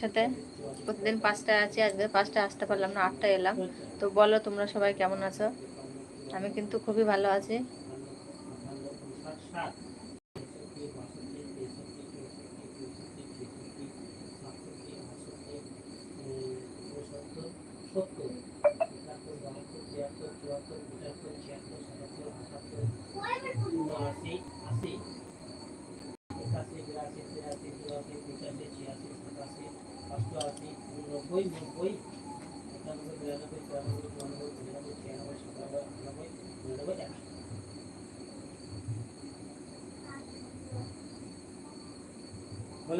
সাথে? প্রতিদিন পাঁচটায় আছি, আজকে পাঁচটায় আসতে পারলাম না, আটটায় এলাম। তো বলো তোমরা সবাই কেমন আছো? আমি কিন্তু খুবই ভালো আছি।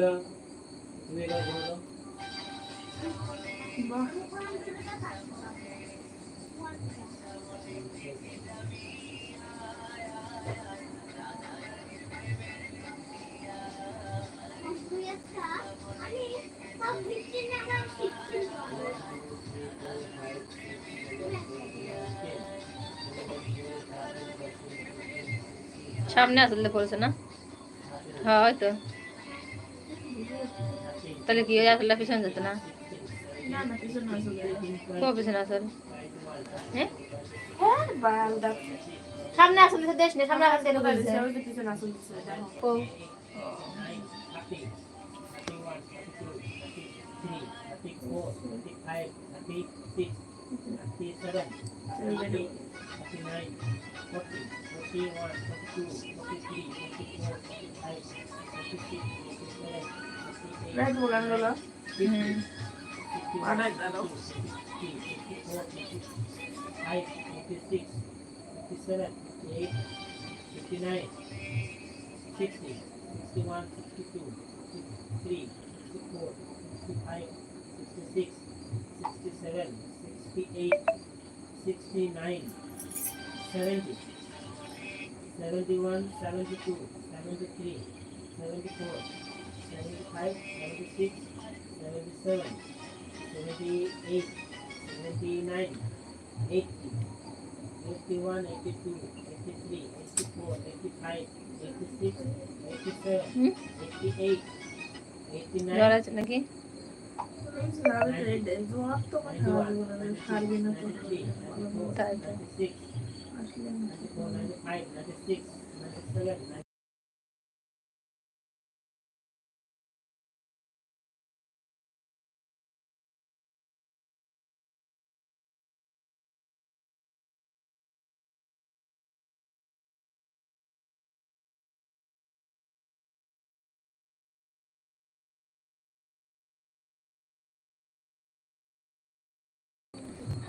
বলো তুমি বলো তো। সামনে আসলে পড়েছে না হ্যাঁ হয়তো তাহলে কি আসলে পিছনে যেত না কো পিছনে আসল হ্যাঁ সামনে আসলে তো দেশ নেই সামনে আসলে Red bulan dulu. Hmm. Ada dulu. Five, fifty-six, fifty-seven, eight, fifty-nine, sixty, sixty-one, sixty-two, sixty-three, sixty-four, sixty-five, sixty-six, sixty-seven, sixty-eight, sixty-nine, seventy. 71, 72, 73, 75, 76, 77, 78, 79, 80, 81, 82, 83, 84, 85, 86, 87, 88, 89, तो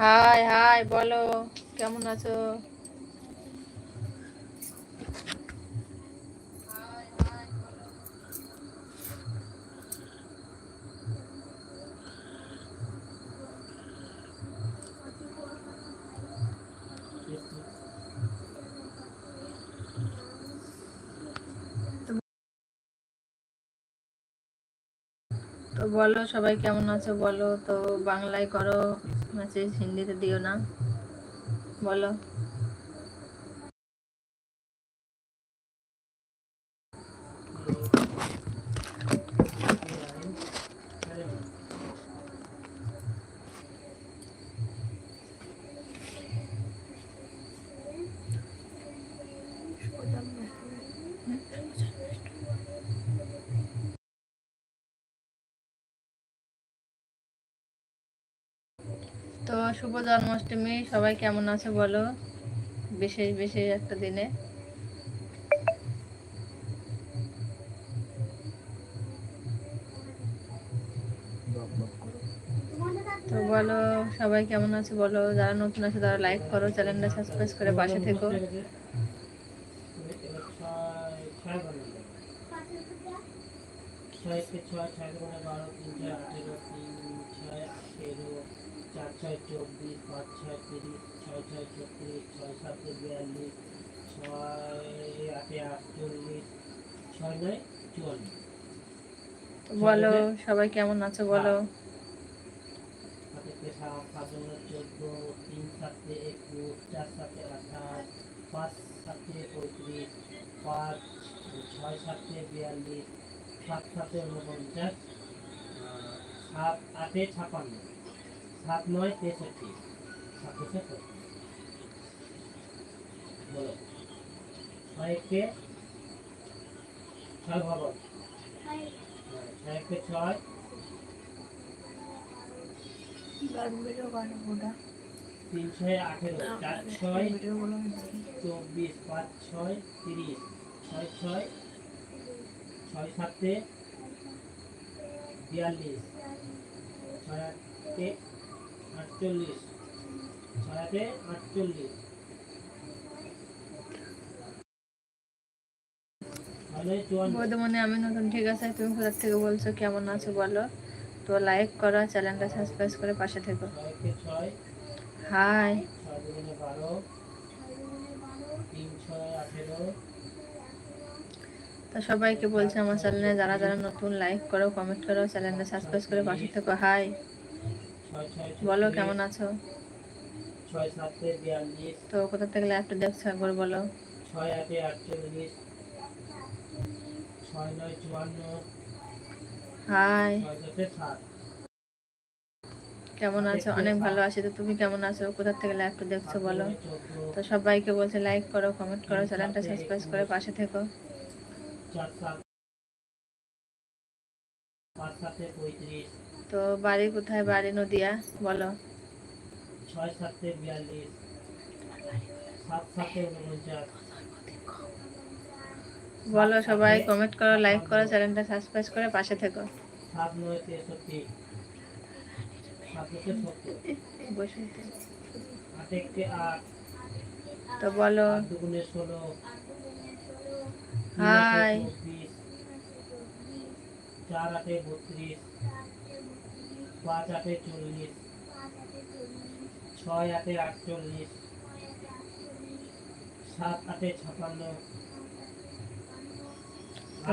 হাই হাই বলো কেমন আছো? তো বলো সবাই কেমন আছো? বলো তো বাংলায় করো। মেসেজ হিন্দিতে দিও না। বলো তো শুভ জন্মাষ্টমী সবাই কেমন আছে বলো বিশেষ বিশেষ একটা দিনে তো বলো সবাই কেমন আছে বলো যারা নতুন আছে তারা লাইক করো চ্যানেলটা সাবস্ক্রাইব করে পাশে থেকো ছয় ছয় ছয় ছয় চব্বিশ পাঁচ ছয় তিরিশ ছয় ছয় ছত্রিশ ছয় সাতে বিয়াল্লিশ ছয় আটে আটচল্লিশ ছয় নয় চুয়াল্লিশ বলো সবাই কেমন আছো বলো? হাতে সাত সাত দুগুণে চোদ্দ তিন সাতে একুশ চার সাতে আঠাশ পাঁচ সাতে পঁয়ত্রিশ পাঁচ ছয় সাতে বিয়াল্লিশ সাত সাতে আটে ছাপান্ন। সাত নয় তেষট্টি সাতশো বলো। ছয় একে ছয় ভবন। ছয় একে ছয়? তিন ছয় আঠেরো। চার ছয় চব্বিশ পাঁচ ছয় তিরিশ। ছয় ছয়? ছয় সাতে বিয়াল্লিশ। ছয় আটে আটচল্লিশ। বৌদ্ধমণি আমি নতুন ঠিক আছে? তুমি কোথা থেকে বলছো? কেমন আছো বলো? তো লাইক করো চ্যানেলটা সাবস্ক্রাইব করে পাশে থেকো। হাই তো সবাইকে বলছে আমার চ্যানেলে যারা যারা নতুন লাইক করো কমেন্ট করো চ্যানেলটা সাবস্ক্রাইব করে পাশে থেকো। হাই বলো, কেমন আছো? তো কোথা থেকে লাইভটা দেখছ একবার বলো। হাই কেমন আছো? অনেক ভালো আছি তো, তুমি কেমন আছো? কোথা থেকে লাইভটা দেখছ বলো। তো সবাইকে বলছে লাইক করো কমেন্ট করো, চ্যানেলটা সাবস্ক্রাইব করে পাশে থেকো। পাঁচ সাতে পঁয়ত্রিশ। তো বাড়ি কোথায়? বাড়ি নদিয়া বলো। বলো সবাই কমেন্ট করো লাইক করো চ্যানেলটা সাবস্ক্রাইব করে পাশে থেকো। তো বলো। হাই। চার আটে বত্রিশ পাঁচ আটে চল্লিশ। ছয় আটে আটচল্লিশ। সাত আটে ছাপান্ন।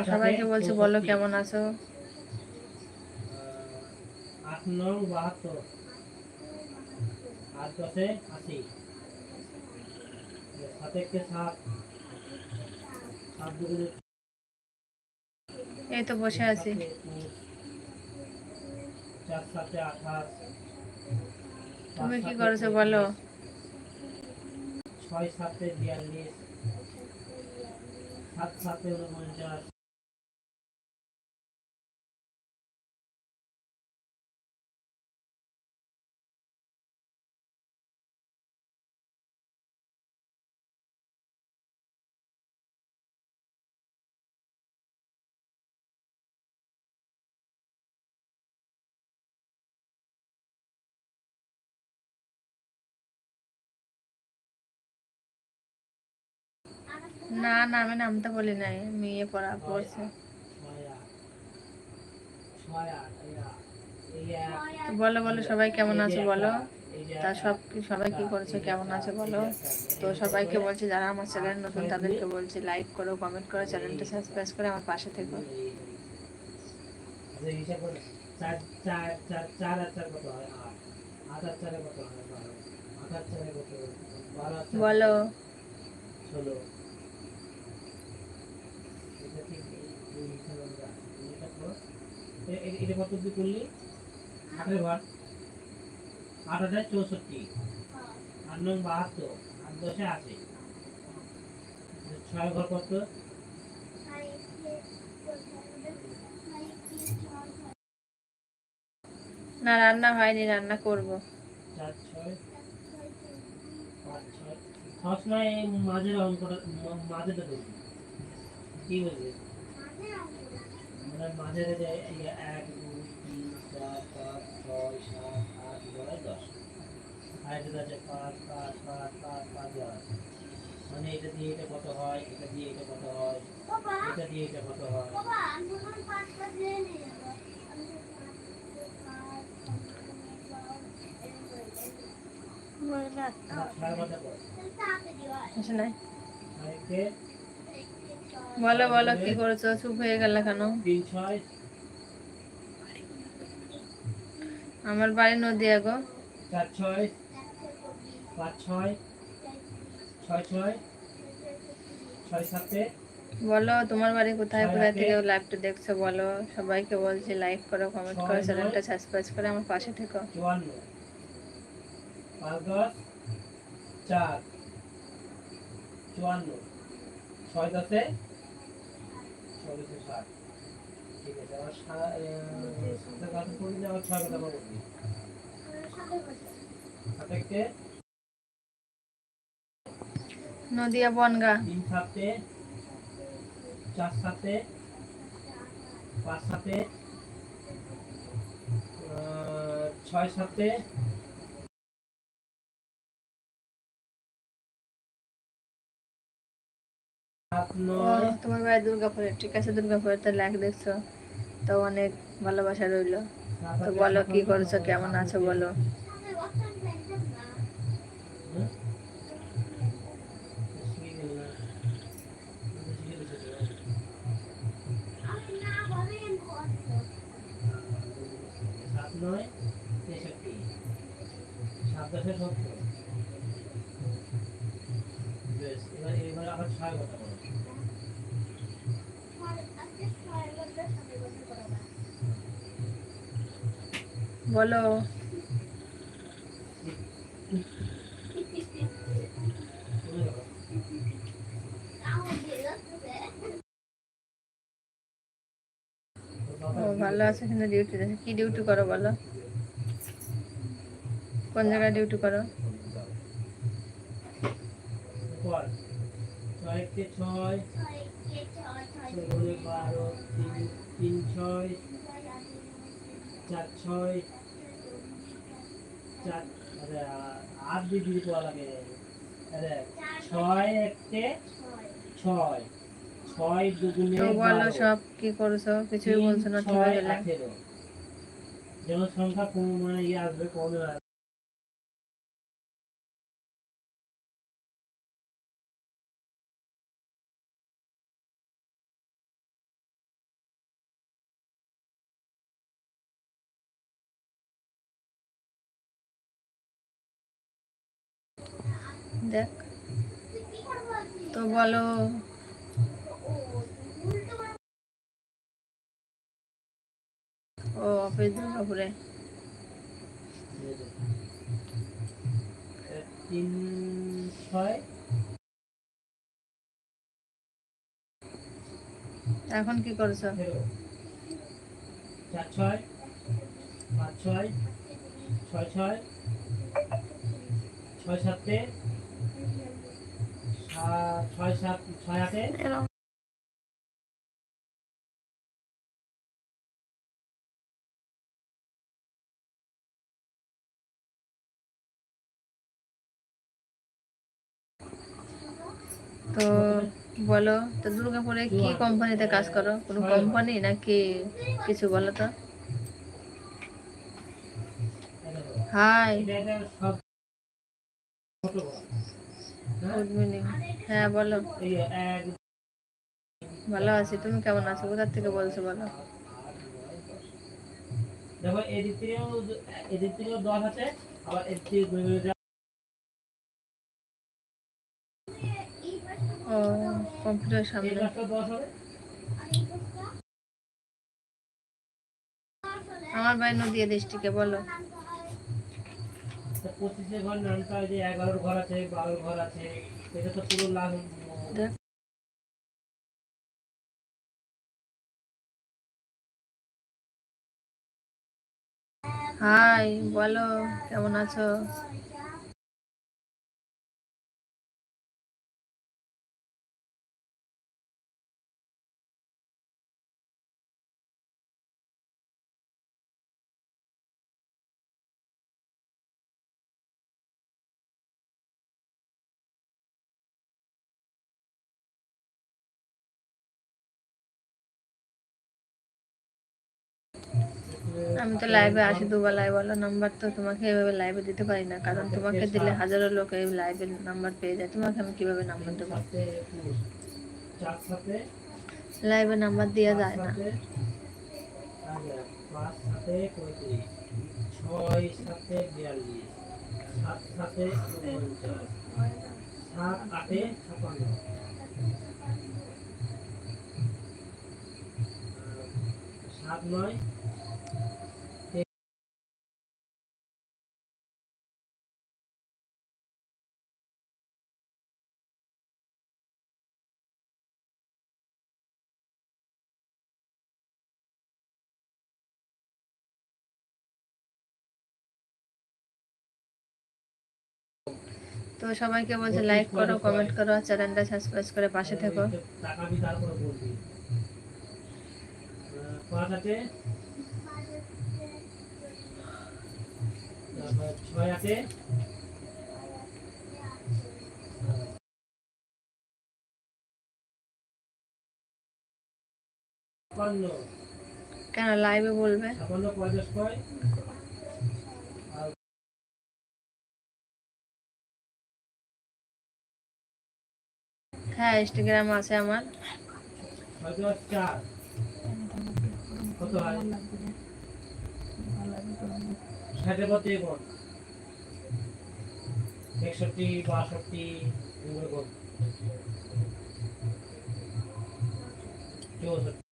সবাইকে বলছি বলো কেমন আছো? আট নং বাহাত্তর। আট দশে আশি। সাত সাত। সাত দুগুণে এই তো বসে আছি সাতে একুশ, চার সাথে আঠাশ তুমি কি করেছ বলো? ছয় সাতে বিয়াল্লিশ সাত সাতে উনপঞ্চাশ না না, আমি নামতে বলি নাই। মেয়ে পড়া, পড়ছে। বলো বলো, সবাই কেমন আছো বলো? তা সব সবাই কি করছ, কেমন আছে বলো? তো সবাইকে বলছি, যারা আমার চ্যানেল নতুন, তাদেরকে বলছি লাইক করো কমেন্ট করো, চ্যানেলটা সাবস্ক্রাইব করে আমার পাশে থেকো। বলো। এটা কত করলি আট হাজার চৌষট্টি আট বাহাত্তর আট দশে ছয় ঘর কত না, রান্না হয়নি, রান্না করব। চার, ছয় মাঝের অঙ্কটা মাঝেটা কি বলছিস মানে মাঝের যে এক দুই তিন চার পাঁচ ছয় সাত আট নয় দশ। আর এটা আছে পাঁচ পাঁচ পাঁচ পাঁচ পাঁচ দশ মানে এটা দিয়ে এটা কত হয় এটা দিয়ে এটা কত হয় এটা দিয়ে এটা কত হয়। নাই ছয়কে বলো বলো, কি করছ? চুপ হয়ে গেল কেন? আমার বাড়ি নদিয়া গো। বলো, তোমার বাড়ি কোথায়? কোথায় থেকে লাইভটা দেখছ বলো? সবাইকে বলছি লাইক করো কমেন্ট করো চ্যানেলটা সাবস্ক্রাইব করে আমার পাশে থেকো। চুয়ান্ন। ছয় দশে? ষাট ঠিক আছে ছয় কথা বলব। নদিয়া বনগা। তিন সাথে চার সাথে পাঁচ সাথে ছয় সাথে সাত তোমার বাড়ি দুর্গাপুরে ঠিক আছে দুর্গাপুরে তো লাইক দেখছ। তো অনেক ভালোবাসা রইল। তো বলো কি করছ কেমন আছো বলো। নয় তেষট্টি সাত দশে সত্তর এবার আবার ছয় কথা বলো। ভালো আছে কিন্তু ডিউটি আছে কি ডিউটি করো বলো? কোন জায়গায় ডিউটি করো? ছয় কে ছয় ষোলো বারো তিন তিন ছয় চার ছয় চার আরে আ- আট দিয়ে দিদি পোয়া লাগে ছয় একটে ছয়। ছয় দুগুণে বলো। সব কি করছ? কিছুই বলছো না ছয়, আঠেরো। জনসংখ্যা কম মানে ইয়ে আসবে কমে আসবে। দেখ। তো বলো। ও অফিস দুর্গাপুরে ছয় এখন কি করছ? চার ছয়, পাঁচ ছয় ছয় ছয় ছয় সাতে তো বলো, তো দুর্গাপুরে কি কোম্পানিতে কাজ করো? কোনো কোম্পানি নাকি কিছু বলো তো? Hi good morning. হ্যাঁ বলো। ভালো আছি। তুমি কেমন আছো? কোথার থেকে বলছো বলো? দেখো এদিক থেকেও এদিক থেকেও দশ আছে আবার এদিক থেকে ঘুরে ঘুরে ও কম্পিউটার সামনে। আমার বাড়ি নদিয়া ডিস্ট্রিক্টে বলো। পঁচিশে ঘর যে ঘর আছে ঘর আছে এটা তো পুরো হাই বলো কেমন আছো? আমি তো লাইভে আসি দুবার লাইভ বলো নাম্বার তো তোমাকে এভাবে লাইভে দিতে পারি না, কারণ তোমাকে দিলে হাজারো লোক এই লাইভে নাম্বার পেয়ে যায়, তোমাকে আমি কীভাবে নাম্বার দেবো? লাইভে নাম্বার দেওয়া যায় না। ছয় সাথে বিয়াল্লিশ সাত সাথে সাত আটে সাত নয় তো সবাইকে বলছে লাইক করো কমেন্ট করো আর চ্যানেলটা সাবস্ক্রাইব করে পাশে থেকো। কেন লাইভে বলবে ছাপ্পান্ন পঞ্চাশ ছয় হ্যাঁ ইনস্টাগ্রাম আছে আমার। একষট্টি বাষট্টি চৌষট্টি।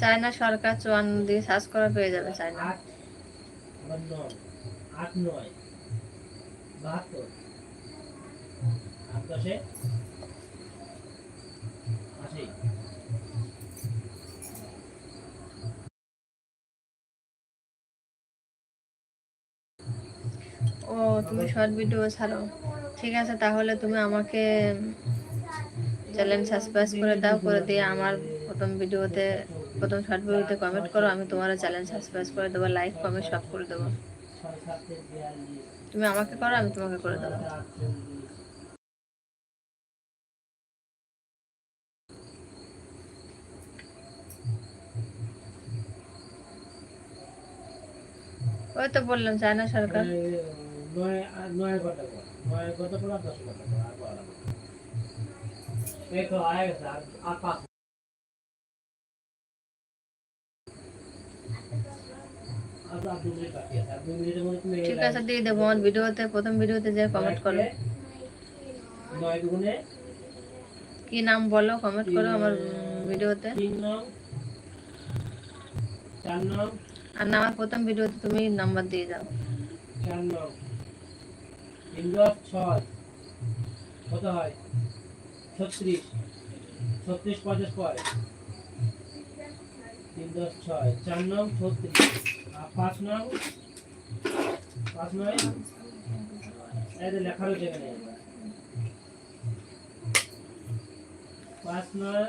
চায়না সরকার চুয়ান্ন দিয়ে সার্চ পেয়ে যাবে চায়না। ও, তুমি শর্ট ভিডিও ছাড়ো। ঠিক আছে, তাহলে তুমি আমাকে চ্যানেল সাবস্ক্রাইব করে দাও, করে দিয়ে আমার প্রথম ভিডিওতে, প্রথম শর্ট ভিডিওতে কমেন্ট করো, আমি তোমার চ্যানেল সাবস্ক্রাইব করে দেবো লাইক কমেন্ট সব করে দেবো। তুমি আমাকে করো, আমি তোমাকে করে দেবো। ওই তো বললাম চায়না সরকার। নয় নয় ঘণ্টা পর নয় ঘণ্টা পর আর দশ ঘণ্টা পর আর বারো ঘণ্টা এই তো আয় গেছে আর আর পাঁচ আর আর দু মিনিট বাকি আছে আর দু মিনিটের মধ্যে তুমি এই ঠিক আছে দিয়ে দেবো আমার ভিডিওতে প্রথম ভিডিওতে যে কমেন্ট করো। কি নাম বলো কমেন্ট করো আমার ভিডিওতে। আর না আমার প্রথম ভিডিওতে তুমি নাম্বার দিয়ে দাও। কত হয়? ছত্রিশ। ছত্রিশ পঞ্চাশ পরে তিন দশ ছয়। চার নং ছত্রিশ। পাঁচ নং পাঁচ নয় এই যে লেখা পাঁচ নয়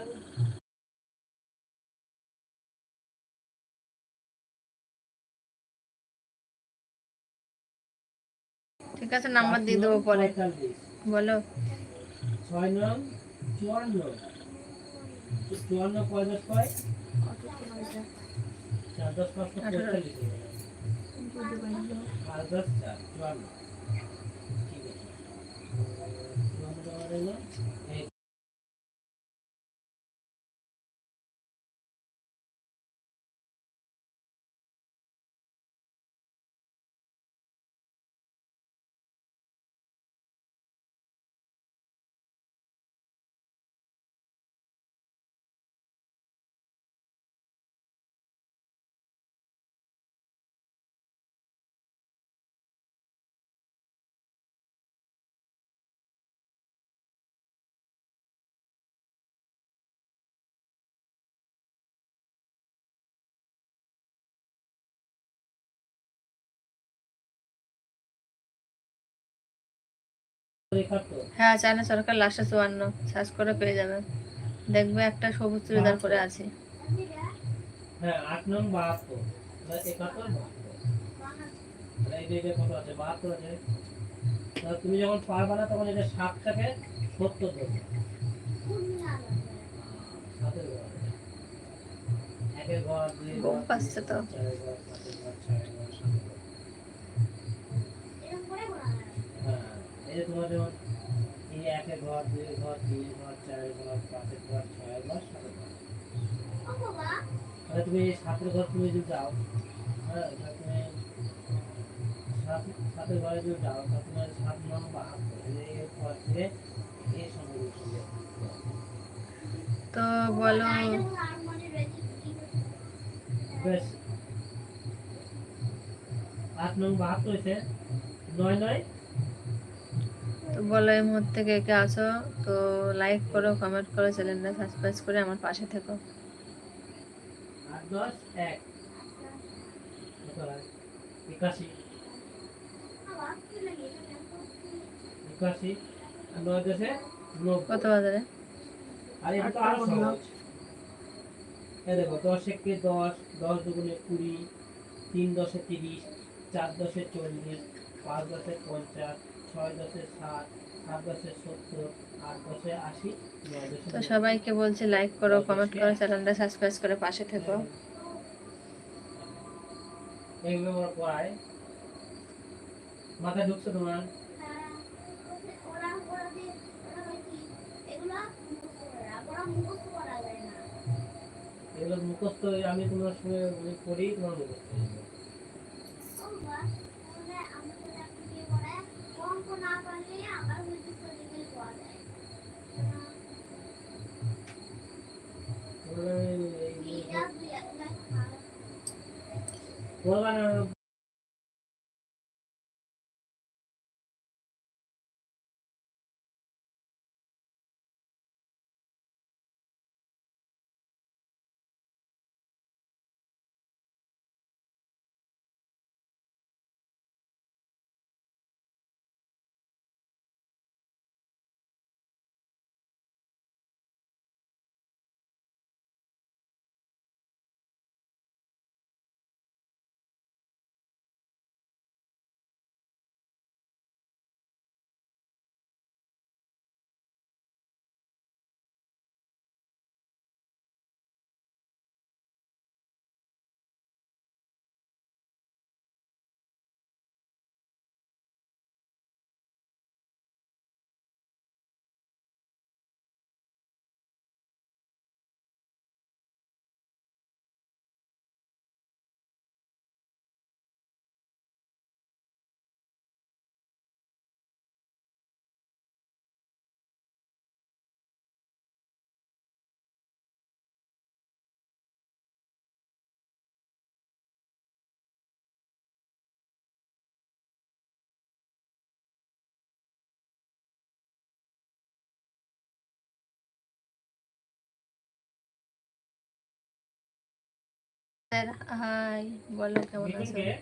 ঠিক আছে নাম্বার দিয়ে দেবো পরে। বলো। ছয় নং চুয়ান্ন। চুয়ান্ন পঁয়তাল্লিশ পাঁচ দশ চার চুয়ান্ন ঠিক আছে হ্যাঁ চায়না সরকার লাস্টে চুয়ান্ন সার্চ করে পেয়ে যাবে। দেখবে একটা সবুজ চুড়িদার করে আছে। হ্যাঁ আট নং বাহাত্তর। একাত্তর বাহাত্তর। তাহলে এই যে এটা কত আছে বাহাত্তর আছে। তুমি যখন পারবা না তখন এটা সাতটাকে সত্তর ধরবে। ঘর। পাচ্ছে তো চারের ঘর পাঁচের ঘর ছয়ের ঘর সাতের ঘর হ্যাঁ এই এই একের ঘর দুই ঘর তিন ঘর ঘর পাঁচের ঘর ঘর সাতের ঘর। তাহলে তুমি সাতের ঘর তুমি যদি যাও হ্যাঁ তুমি সাত সাতের ঘরে যদি যাও তোমার সাত নং বাহাত এর পর থেকে এই তো বলো। বেশ। আট নং বাহাত্তর হয়েছে নয় নয় তো বলো এই মুহূর্তে কে কে আছো, তো লাইক করো কমেন্ট করো চ্যানেলটা সাবস্ক্রাইব করে আমার পাশে থেকো। কত বাজারে? দেখো দশ দশ দশ কুড়ি, তিন দশে তিরিশ, চার দশে চল্লিশ, পাঁচ দশে পঞ্চাশ ছয় দশে ষাট তো। সবাইকে বলছি লাইক করো কমেন্ট করো চ্যানেলটা সাবস্ক্রাইব করে পাশে থেকো। এগুলো আমরা পড়াই ঢুকছে তোমার? এগুলো মুখস্থ আমি তোমার সঙ্গে পড়ি তোমার মুখস্থ হয়ে যাবে। তোমরা এই- এই- পড়বা না হাই বলো কেমন আছো মিঠুনকে